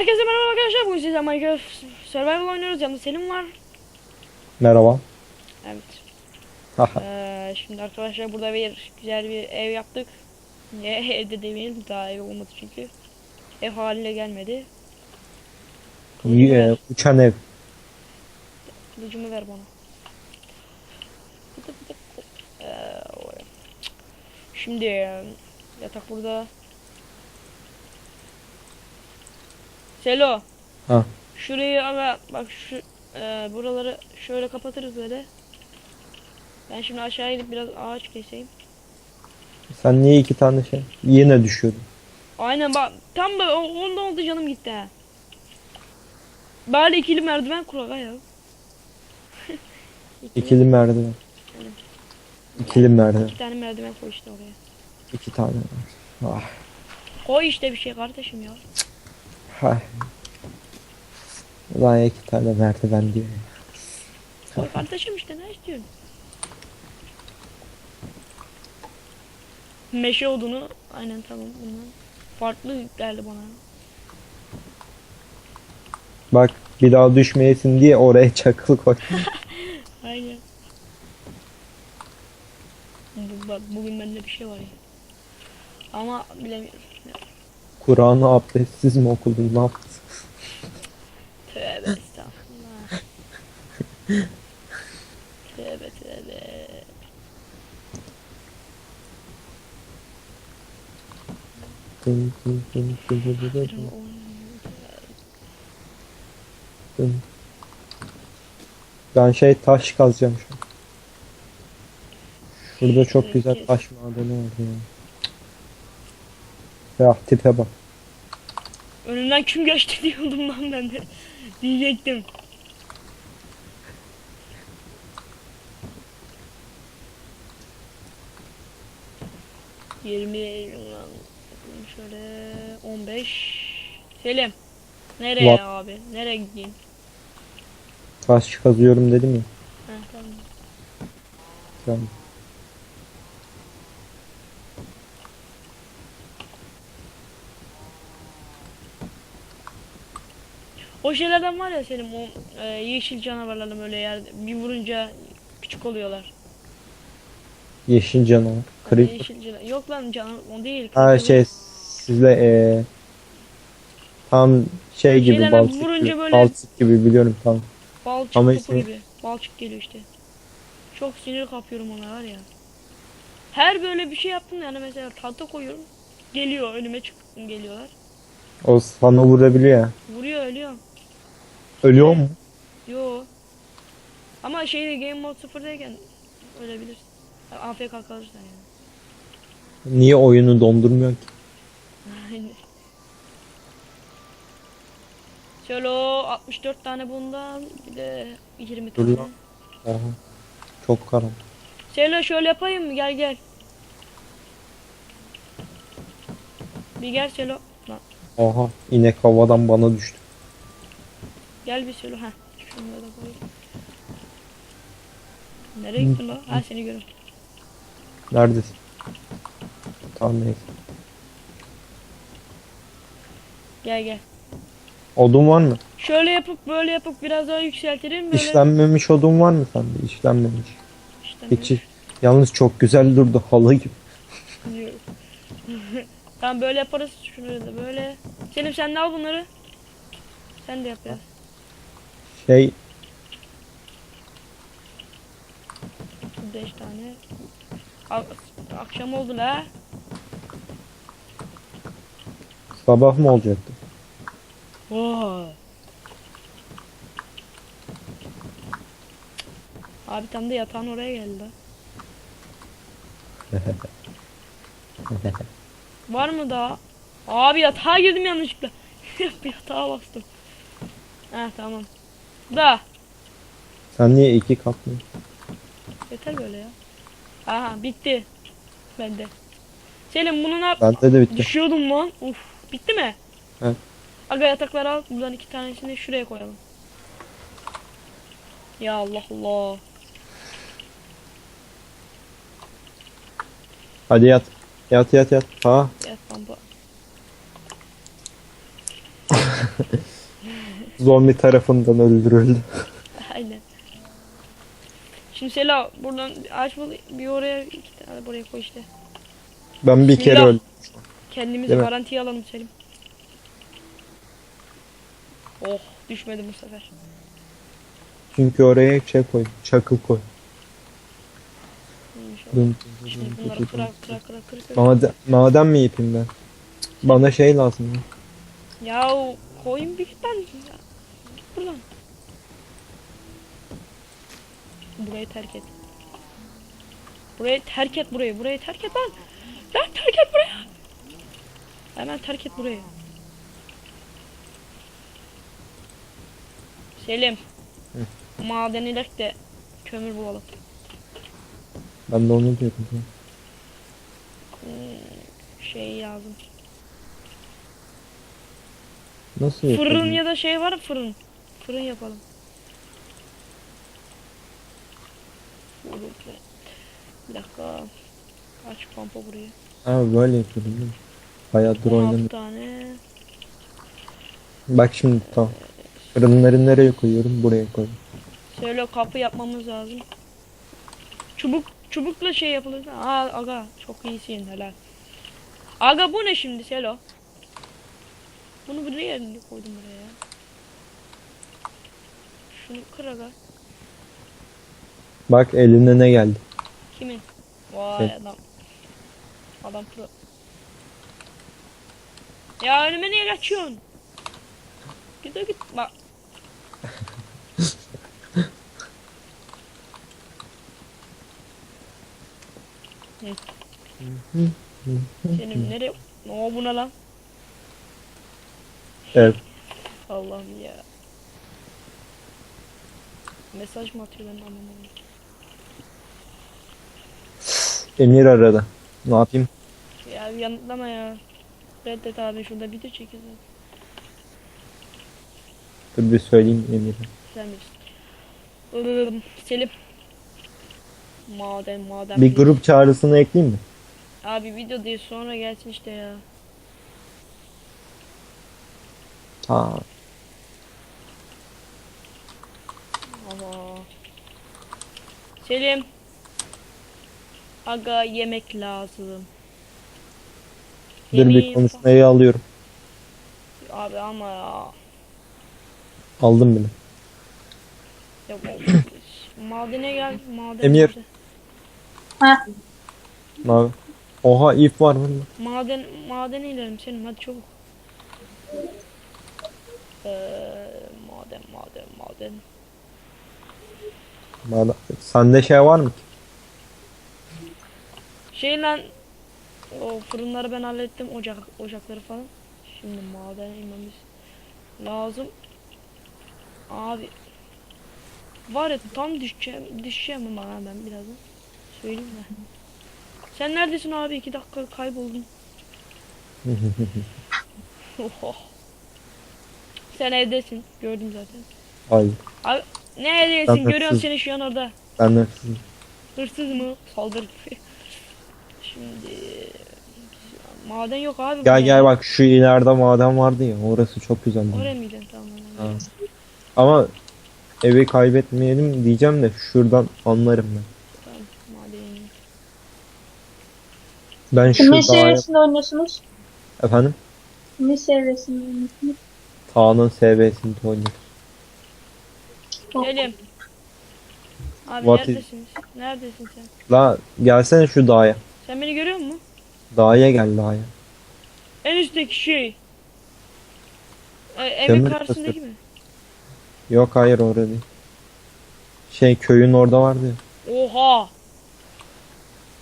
Herkese merhaba arkadaşlar. Bugün size Minecraft Survival oynuyoruz. Yanında Selim var. Merhaba. Evet. Ee, şimdi arkadaşlar burada bir güzel bir ev yaptık. Ne evde demeyelim daha ev olmadı çünkü. Ev haline gelmedi. Y- e, uçan ev. Kılıcımı ver bana. Ee. Şimdi yatak burada. Selo. Ha. Şurayı ama bak şu e, buraları şöyle kapatırız böyle. Ben şimdi aşağı inip biraz ağaç keseyim. Sen niye iki tane şey? Yine düşüyordun. Aynen bak tam da o- onda oldu canım gitti ha. Bari ikili merdiven kurak ya. İkili, İkili merdiven. İkili merdiven. iki tane merdiven koy işte oraya. İki tane. Ah. Koy işte bir şey kardeşim ya. Hay. Ulan iki tane merdiven diyor. Koy kardeşim işte ne istiyorsun? Meşe odunu aynen tamam bundan. Farklı geldi bana. Bak bir daha düşmeyesin diye oraya çakıl koy. Aynen. Bak bugün bende bir şey var ya. Ama bilemiyorum. Kur'an'ı abdestsiz mi okudun? Yaptın? Tövbe estağfurullah. tövbe tövbe. Dın dın dın dın dın dın dın dın. Ben şey taş kazacağım şu an. Şurada çok güzel taş madeni var ya. Ya tipe bak. Önümden kim geçti diyordum lan ben de. Diyecektim. Yirmi lan. Şöyle 15. Selim. Nereye What? abi? Nereye gideyim? Taş kazıyorum dedim ya. Heh, tamam. Tamam. O şeylerden var ya Selim o e, yeşil canavarlarla böyle yer bir vurunca küçük oluyorlar. Yeşil canavar. Creeper. Yeşil canavar. Yok lan canavar o değil. Ha şey sizle eee tam şey gibi Şeylerden balçık vurunca gibi, böyle- balçık gibi biliyorum tam. Balçık Ama topu ismi- gibi. Balçık geliyor işte. Çok sinir kapıyorum ona var ya. Her böyle bir şey yaptım yani mesela tahta koyuyorum. Geliyor önüme çıkıp geliyorlar. O sana vurabiliyor ya. Vuruyor ölüyor. Ölüyor mu? Yo. Ama şeyde game mode sıfırdayken ölebilir. AFK kalırsan yani. Niye oyunu dondurmuyor ki? Şöyle o 64 tane bundan bir de 20 Dur tane. lan. Oha. Çok karanlık. Şöyle şöyle yapayım mı? Gel gel. Bir gel Selo. Lan, Oha. inek havadan bana düştü. Gel bir Selo. Heh. Şunları da koy. Nereye gittin lan? Ha seni görüyorum. Neredesin? Tamam neyse. Gel gel. Odun var mı? Şöyle yapıp böyle yapıp biraz daha yükseltelim böyle. İşlenmemiş odun var mı sende? İşlenmemiş. İşte Hiç. Yalnız çok güzel durdu halı gibi. Tamam böyle yaparız. Şunları da böyle. Selim sen de al bunları. Sen de yap ya. Şey 5 tane. Al- akşam oldu la. sabah mı olacaktı? Oo. Abi tam da yatağın oraya geldi. Var mı daha? Abi yatağa girdim yanlışlıkla. Bir yatağa bastım. Ha tamam. Da. Sen niye iki katlı? Yeter böyle ya. Aha bitti. Bende. Selim bunu ne yap? Bende de bitti. Düşüyordum lan. Uf. Bitti mi? Evet. Aga yatakları al. Buradan iki tanesini şuraya koyalım. Ya Allah Allah. Hadi yat. Yat yat yat. Ha. Yat pampa. Zombi tarafından öldürüldü. Aynen. Şimdi Sela buradan bir aç bul- bir oraya iki tane buraya koy işte. Ben bir kere Bismillah. öldüm. Kendimizi Değil mi? garantiye alalım Selim. Oh düşmedim bu sefer. Çünkü oraya şey koy. Çakıl koy. İnşallah. Dın, dın, dın, bunları dın. Maden, maden mi yapayım ben? Bana şey lazım ya. Koyun bir. Ya, Git buradan. Burayı terk et. Burayı terk et burayı. Burayı terk et lan. Lan terk et burayı. Hemen terk et burayı. Selim. Maden ilek de kömür bulalım. Ben de onu diyorum. ya. Şey lazım. Nasıl? Fırın ya da şey var mı fırın? Fırın yapalım. Bir dakika. Aç pampa burayı. Ha böyle yapıyordum değil mi? Bayağıdır 16 oynamıyorum. tane. Bak şimdi tamam. Fırınları nereye koyuyorum? Buraya koy. Şöyle kapı yapmamız lazım. Çubuk çubukla şey yapılır. Aa aga çok iyisin helal. Aga bu ne şimdi Selo? Bunu buraya koydum buraya. Şunu kır aga. Bak eline ne geldi. Kimin? Vay Şey. adam. Adam pro. Ya önüme niye kaçıyorsun? Git git bak. Senin nereye? Ne o buna lan? Ev. Allah'ım ya. Mesaj mı atıyor ben de anlamadım. Emir arada. Ne yapayım? Ya yanıtlama ya. Reddet abi şurada video çekiyoruz. Dur bir söyleyeyim Emir'e. Sen bilirsin. Selim. Maden maden. Bir grup çağrısını ekleyeyim mi? Abi video değil sonra gelsin işte ya. Ha. Ama. Selim. Aga yemek lazım. Dur bir konuşmayı alıyorum. Abi ama ya. Aldım bile. Yok. Madene gel. Maden. Emir. maden. Haber? Oha ip var burada. Maden madene inelim Selim hadi çabuk. Ee, maden maden maden. Bana- Sende şey var mı ki? Şey lan o fırınları ben hallettim ocak ocakları falan. Şimdi maden inmemiz lazım. Abi var ya tam düşeceğim düşeceğim ama ben birazdan. Söyleyeyim mi? Sen neredesin abi? iki dakika kayboldun. Sen evdesin. Gördüm zaten. Hayır. Abi ne evdesin? Ben Görüyorum hırsız. seni şu an orada. Ben hırsızım. Hırsız mı? Saldır. Şimdi maden yok abi. Gel gel bak şu ileride maden vardı ya. Orası çok güzel. Oraya mıydın? Tamam. tamam. Ha. Ama evi kaybetmeyelim diyeceğim de şuradan anlarım ben. Tamam. Maden. Ben şu Kimin dağa... seviyesinde oynuyorsunuz? Efendim? Kimin seviyesinde oynuyorsunuz? Tağ'ın SV'sinde oynuyoruz. Selim. Abi What is- neredesiniz? Neredesin sen? La gelsene şu dağa. Sen beni görüyor musun? Dağa gel dağa. En üstteki şey. E, evin Kömür karşısındaki mi? Yok hayır orada değil. Şey köyün orada vardı ya. Oha.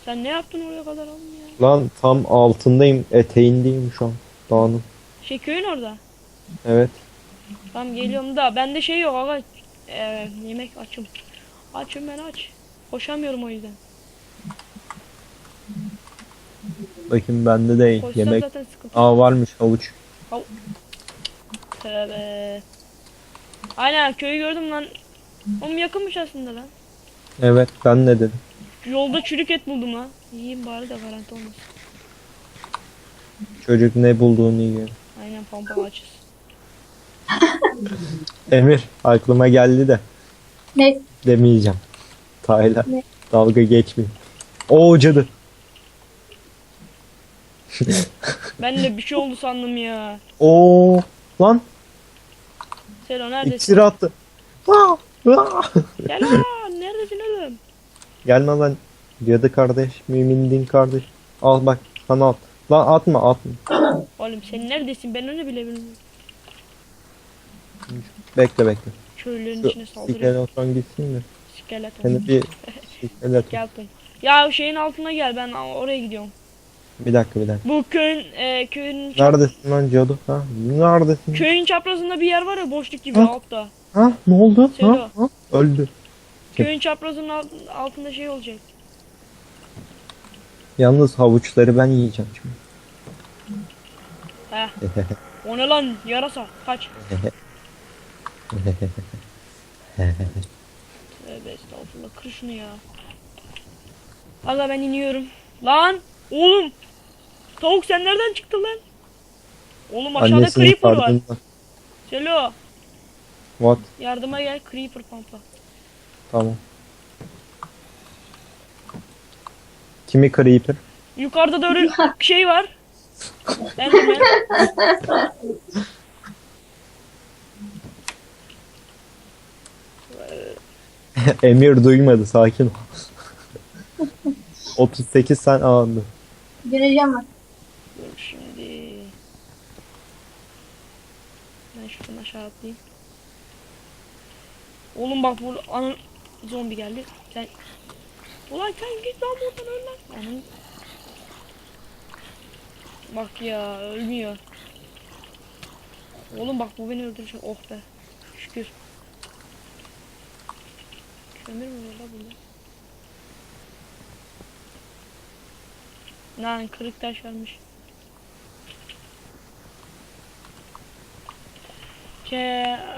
Sen ne yaptın oraya kadar oğlum ya? Lan tam altındayım. Eteğindeyim şu an. Dağının. Şey köyün orada. Evet. Tamam geliyorum da bende şey yok aga. Ee, yemek açım. Açım ben aç. Koşamıyorum o yüzden. Bakayım bende de Koşsam yemek. zaten sıkıntı. Aa varmış havuç. Tövbe. Aynen köyü gördüm lan. Oğlum yakınmış aslında lan. Evet ben de dedim. Yolda çürük et buldum lan. Yiyeyim bari de garanti olmasın. Çocuk ne bulduğunu yiyor. Aynen pampa açız. Emir aklıma geldi de Ne? demeyeceğim. Tayla Ne? dalga geçmeyin. Oo cadı. Ben de bir şey oldu sandım ya. Oo lan Selo neredesin? iksir attı. Aa, aa. Gel aa, neredesin oğlum? Gelme lan. Cadı kardeş, mümin din kardeş. Al bak sana al. Lan atma atma. Oğlum sen neredesin? Ben onu bile bilmiyorum. Bekle bekle. Köylülerin Şu içine saldırıyor. skeleton gitsin de. Skeleton. Seni bir skeleton. Skeleton. Ya şeyin altına gel ben oraya gidiyorum. Bir dakika bir dakika. Bu köyün e, köyün Neredesin lan cadı? Ha? Neredesin? köyün çaprazında bir yer var ya boşluk gibi Ha? altta. Ha? Ne oldu? Selo. Ha? ha? Öldü. Köyün çaprazının alt- altında şey olacak. Yalnız havuçları ben yiyeceğim şimdi. Heh. O ne lan yarasa kaç. Tövbe estağfurullah kır şunu ya. Valla ben iniyorum. Lan oğlum. Tavuk sen nereden çıktın lan? Oğlum aşağıda Annesinin creeper var. karnında. Selo What? yardıma gel creeper pampa. Tamam. Kimi creeper? Yukarıda da öyle bir şey var. Enderman. Emir duymadı sakin ol. 38 sen andı. Gireceğim ben. Dur şimdi. Ben şuradan aşağı atlayayım. Oğlum bak bu anın zombi geldi. Sen Ulan sen git lan buradan öl lan. Anın Bak ya ölmüyor. Oğlum bak bu beni öldürecek. Oh be. Şükür. Mü var la bunda? Lan kırık taş varmış. Ke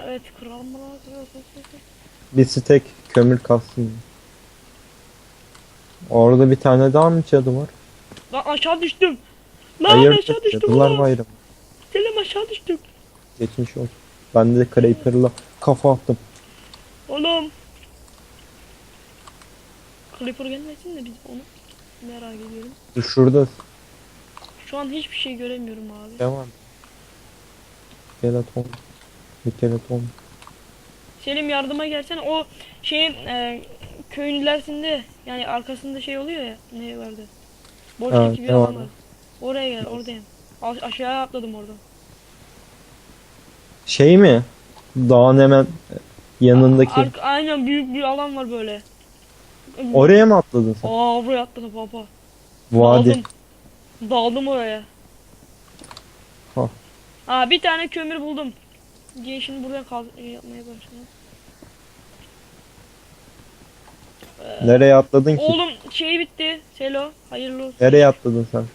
evet kuralım mı lazım? Bir stek kömür kalsın. Orada bir tane daha mı cadı var? Lan aşağı düştüm. Lan Hayır aşağı düştüm. cadılar ulan. bayramı. Selim aşağı düştüm. Geçmiş olsun. Ben de creeper'la kafa attım. Oğlum. Clipper gelmesin de biz onu merak ediyorum. Dur şurada Şu an hiçbir şey göremiyorum abi. ne var? Skeleton. Skeleton. Selim yardıma gelsene. O şeyin e, köyün ilerisinde yani arkasında şey oluyor ya. Ne vardı? Boşluk Ha, gibi ne alan var. Oraya gel oradayım. A- aşağıya atladım orada. Şey mi? Dağın hemen yanındaki. Ark- aynen büyük bir alan var böyle. Oraya mı atladın sen? Aa oraya atladım baba. Vadi. Daldım. Daldım oraya. Ha. Aa bir tane kömür buldum. Diye şimdi buraya kal yapmaya başladım. Nereye atladın ki? Oğlum şey bitti. Selo hayırlı olsun. Nereye atladın sen an?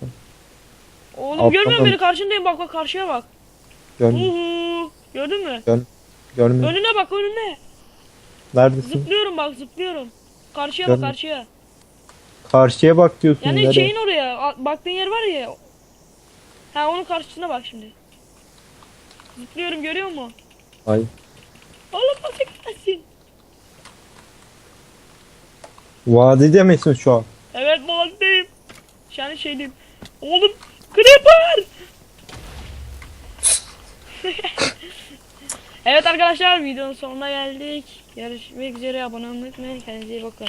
Oğlum Atladım. görmüyor musun beni karşındayım bak bak karşıya bak. Görmüyorum. Gördün mü? Görmüyorum. Önüne bak önüne. Neredesin? Zıplıyorum bak zıplıyorum. Karşıya bak karşıya. Karşıya bak diyorsun. Yani nereye? şeyin oraya a- baktığın yer var ya. Ha onun karşısına bak şimdi. Zıplıyorum görüyor musun? Hayır. Oğlum nasıl gitmesin? Vadide misin şu an? Evet vadideyim. Yani şey diyeyim. Oğlum Creeper! evet arkadaşlar videonun sonuna geldik. Görüşmek üzere abone olmayı unutmayın. Kendinize iyi bakın.